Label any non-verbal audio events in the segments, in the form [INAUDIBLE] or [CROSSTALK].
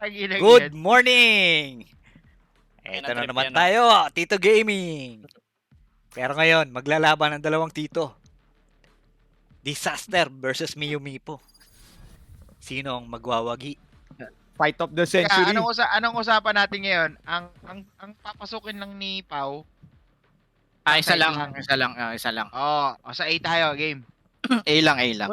Ang Good morning! Ayun Ito ang na naman yan, tayo, Tito Gaming. Pero ngayon, maglalaban ng dalawang tito. Disaster versus Miyumi po. Sino ang magwawagi? Fight of the Kaya century. anong, usa anong usapan natin ngayon? Ang ang ang papasukin lang ni Pau. Ah, isa lang. lang. Isa lang. ah, isa lang. Oh, o sa A tayo, game. A lang, A lang.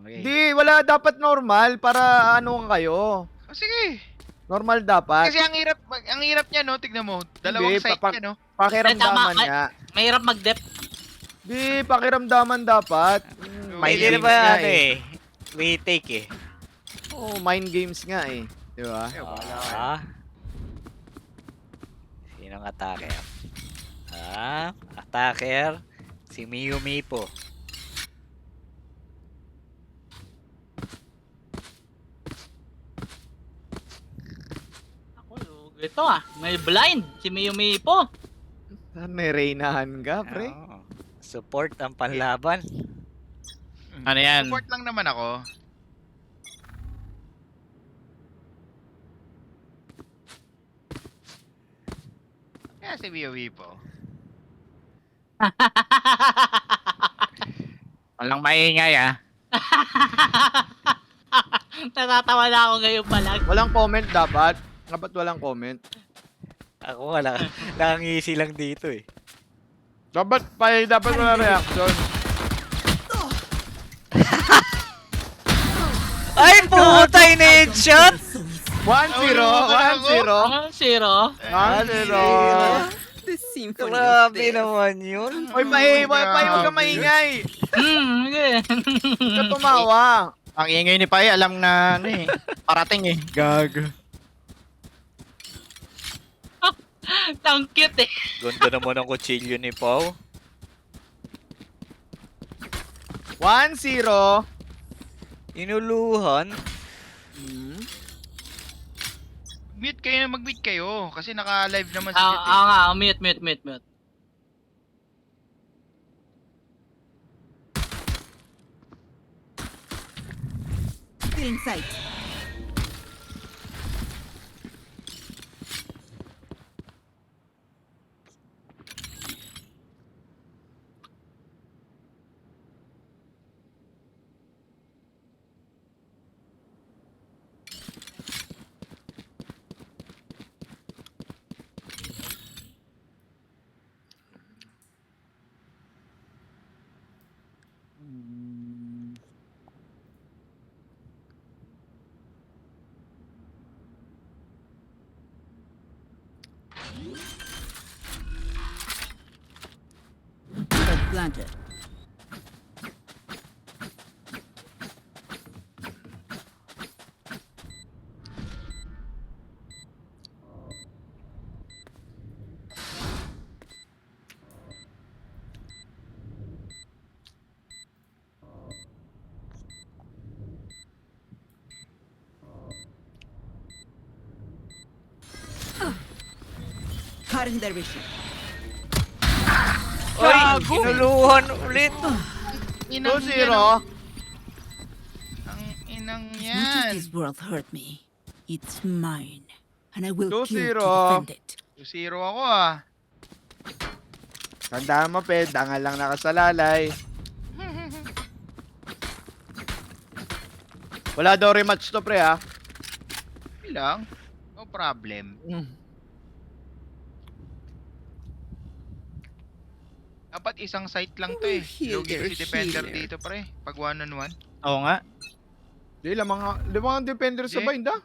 Okay. Hindi, wala dapat normal para ano kayo. Oh, sige. Normal dapat. Kasi ang hirap ang hirap niya no, tignan mo. Dalawang Hindi, side papa- niya no. Pakiramdaman Eh, tama. niya. Mahirap mag-dep. Di, pakiramdaman dapat. Mm, May na games ba nga ano eh? We take eh. Oo, mind games nga eh. Di ba? Ah. Sinong attacker? Ah, attacker. Si Miyumi po. Ako, ito ah. May blind. Si Miyumi po. Saan may Reynahan ka, pre? Oo. Support ang panlaban. Ano yan? Support lang naman ako. Kaya si BOE po. [LAUGHS] Walang maingay ah. [LAUGHS] Natatawa na ako ngayon pa lang. Walang comment dapat. Dapat walang comment. Ako wala. [LAUGHS] Nakangisi lang dito eh. Dapat pa dapat wala reaction. [LAUGHS] Ay, putay na headshot! 1-0, 1-0. Ah, zero. 1-0. The symphony of Grabe death. naman yun. Oy, pahi, pahi, pahi, huwag ka maingay. Hmm, okay. Huwag ka tumawa. Ang ingay ni Pai, alam na ano eh. Parating eh. Gag. Ang cute eh. Ganda naman ang kutsilyo ni Pau. 1-0. Inuluhan. Hmm. Mute kayo, mag-mute kayo kasi naka-live naman si Ah, Jet. eh. ah, nga, mute, mute, mute, mute. Still in sight. But planted. Cutting Ay, inuluhan ulit. Inang 2-0. yan, oh. Ang inang Much yan. as this world hurt me, it's mine, and I will kill to zero. defend it. 2-0 ako ah. Tandaan mo, Ped. Dangal lang nakasalalay. [LAUGHS] Wala daw rematch to, pre, ha? Okay lang. No problem. Dapat isang site lang to eh. Oh, Lugi healer, si defender healer. dito pre. Pag one on one. Oo nga. Di, lamang, lamang defender sa bind, ha?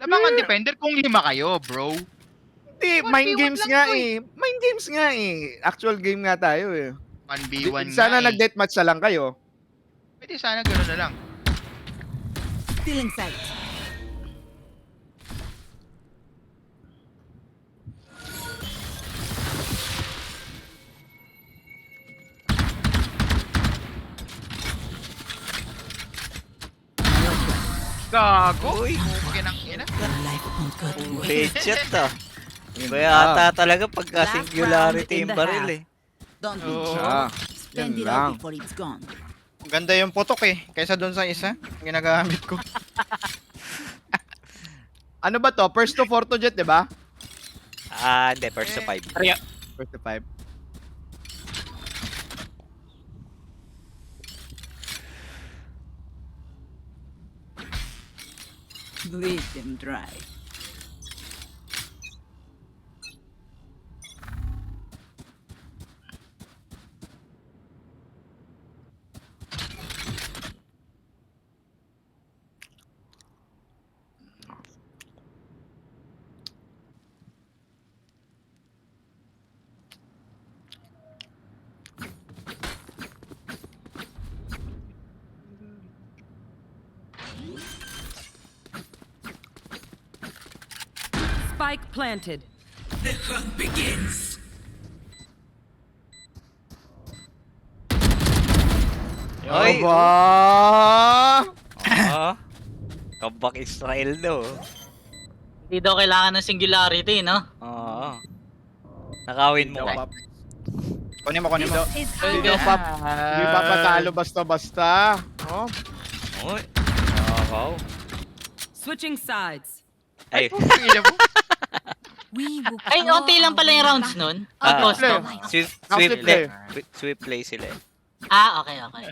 Labangan defender kung lima kayo bro. Hindi, One mind v one games lang nga, to, eh. Mind games nga, eh. Actual game nga tayo, eh. 1v1 Sana nga eh. nag-deathmatch na lang kayo. Pwede sana gano'n na lang. Still in sight. Gago! Uy. Okay nang ina. Headshot ah. Iba yata talaga pagka singularity yung baril eh. Don't be Oo. Ah, Spend yan it lang. all before it's gone. Ganda yung putok eh. Kaysa doon sa isa. Ginagamit ko. [LAUGHS] Ano ba to? First to fourth to jet, di ba? Ah, hindi. First to five. First to five. Bleed them dry. Spike planted. Oy! Aba! Oo. Comeback Israel daw. Hindi daw kailangan ng singularity, no? Oo. Nakawin mo. Pap- Kunin mo, kunin mo. Hindi daw pap. Hindi pa patalo basta-basta. Oh? Uy. Nakaw. Switching sides. Ay. Will [LAUGHS] Ay, onti lang pala yung rounds nun. Ah, Tapos, play. Swift, Now swift flip play. play. Swi- Swift play sila eh. Ah, okay, okay.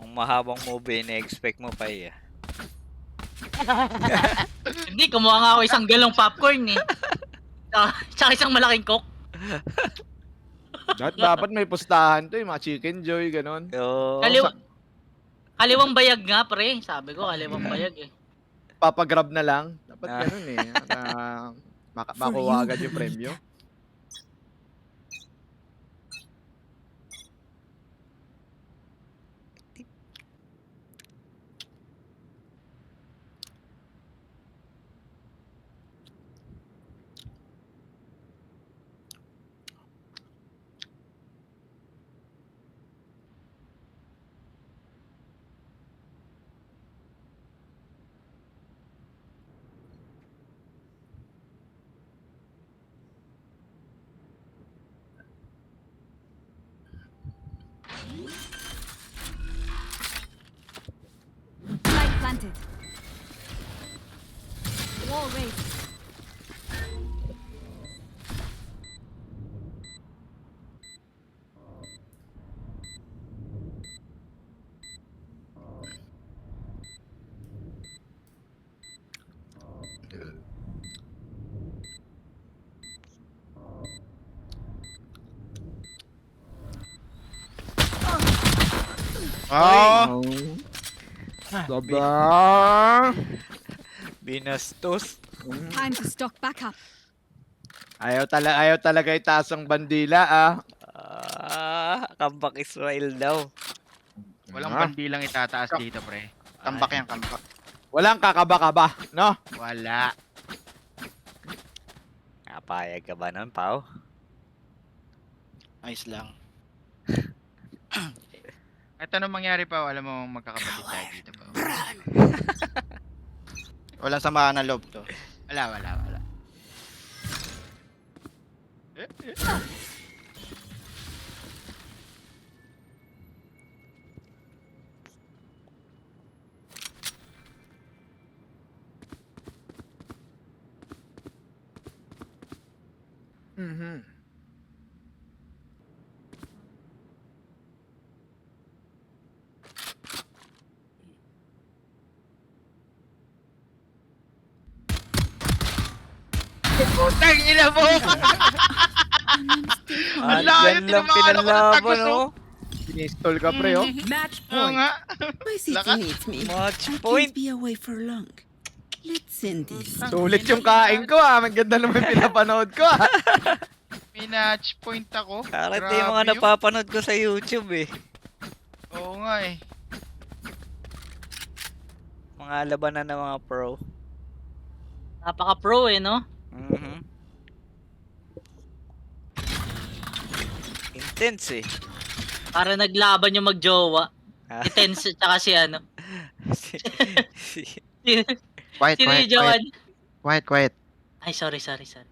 Ang mahabang movie, na-expect mo pa eh. [LAUGHS] Hindi, kumuha nga ako isang galong popcorn eh. [LAUGHS] Ah, Tsaka isang malaking coke. Dapat, dapat may pustahan to, yung mga chicken joy, ganon. So, Kaliwa, kaliwang bayag nga, pre. Sabi ko, kaliwang [LAUGHS] bayag eh. Papagrab na lang. Dapat Ah. ganun eh. Na, [LAUGHS] maka- For makuha agad yung premyo. Spike planted. Wall raised. Oh! Diba? binastos. Time to stock back up. Ayaw, tala ayaw talaga itaas ang bandila ah. Ah, comeback Israel daw. Walang Ah. bandilang itataas dito, pre. Tambak yan, tambak. Walang kakaba-kaba, no? Wala. Napayag ka ba nun, Pao? Ayos lang. At anong mangyari pa, alam mo magkakapatid tayo dito pa. Wala samahan ng loob to. Wala, wala, wala. Mhm. Putang ina mo! [LAUGHS] Ah, layo, dyan lang tinamaan ako ng pinalaban, tagos, oh. Sinistol ka pre oh. Match Oo point. nga. My city Lakas. needs me. Match I point. can't be away for long. Let's end this. Sulit yung kain ko ah. Maganda naman yung pinapanood ko ah. [LAUGHS] May match point ako. Karate yung mga Grabe yun. napapanood ko sa YouTube eh. Oo nga eh. Mga labanan ng mga pro. Napaka-pro eh, no? Mhm. Intense eh. Para naglaban yung magjowa. Ah. Tense tsaka si ano. [LAUGHS] Si- si- [LAUGHS] Quiet, Sino quiet, yung jowa? Quiet, quiet. Ay, sorry, sorry, sorry.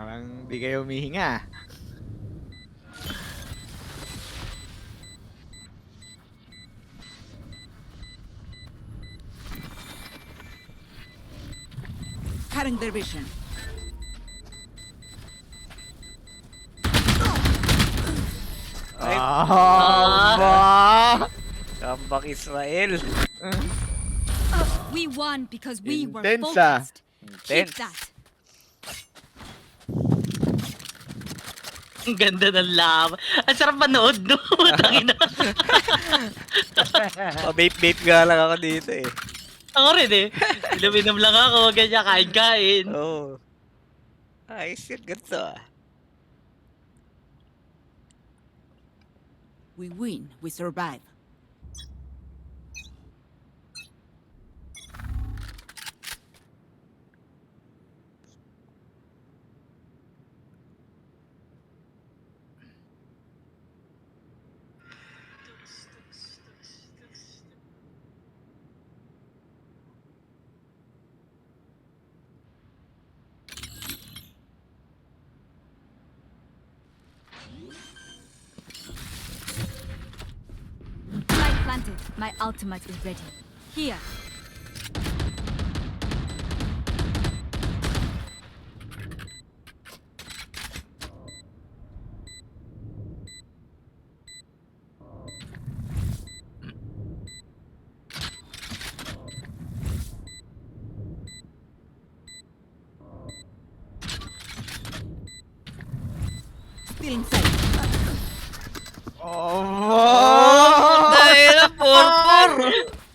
Hindi kayo humihinga. Cutting their vision. Ah, ba? Comeback Israel. We won because we were Intense, ah. focused. Keep Intense. that. Ang ganda ng laban. Ang sarap manood, no? [LAUGHS] Tangina. Pa-vape-vape [LAUGHS] nga lang ako dito eh. ako rin eh. Iluminom lang ako, ganyan, kain-kain. Oo. Oh. Ayos yun, ganito ah. We win, we survive. My ultimate is ready. Here.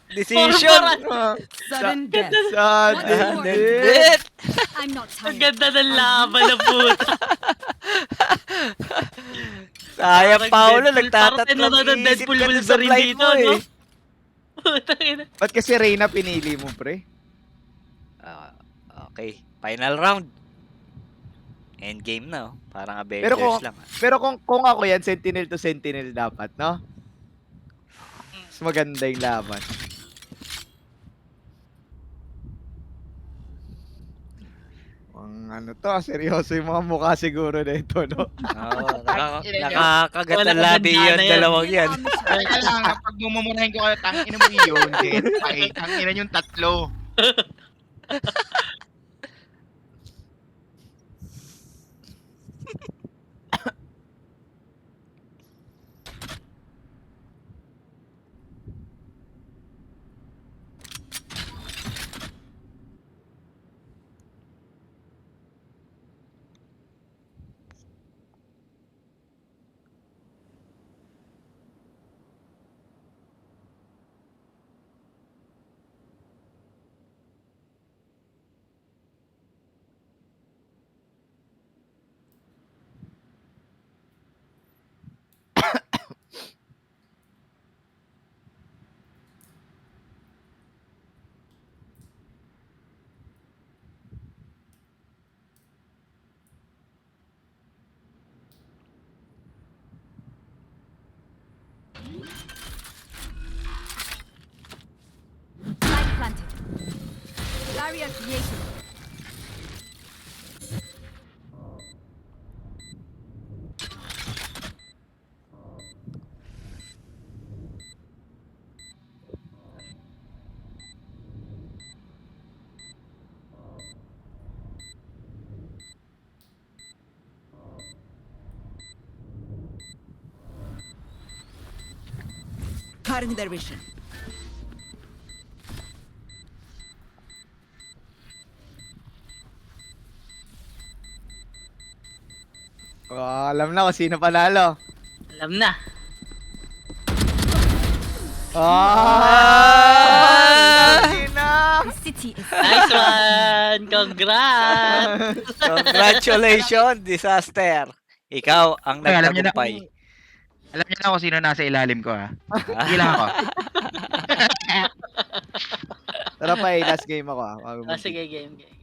Decision! Sudden death. Sa What's your dindit. I'm not Ang tired. ganda ng laban na puta. Sayang, Parang Paolo, Deadpool. Parang nagtatatlong pinanood ng isip Deadpool ka dun sa Wolverine flight dito, mo no? eh. Putang ina. Ba't kasi Reyna pinili mo, pre? Ah, okay, final round. Endgame na, oh. Parang Avengers Pero kung- lang. ah. Pero kung kung ako yan, sentinel to sentinel dapat, no? Mas maganda yung laban. Ang ano to, ah, seryoso yung mga mukha siguro nito, no? Oo, [LAUGHS] nakaka- Ina niya. nakakagat Wala ang labi kang yun, dalawang yan. Kaya lang, pag mumumunahin ko kayo, tangina mo yun. Jet. Ay, tangina yung tatlo. [LAUGHS] Barrier created. Cutting their vision. Oh, alam na kung sino panalo. Alam na. Ah! City is Nice one! Congrats! [LAUGHS] Congratulations, disaster. Ikaw ang Ay, alam niyo na nagtagumpay. Alam niyo na kung sino nasa ilalim ko, ha? Sige lang ako. [LAUGHS] Tara pa eh, last game ako ah. bago Ah, mag- sige, game, game.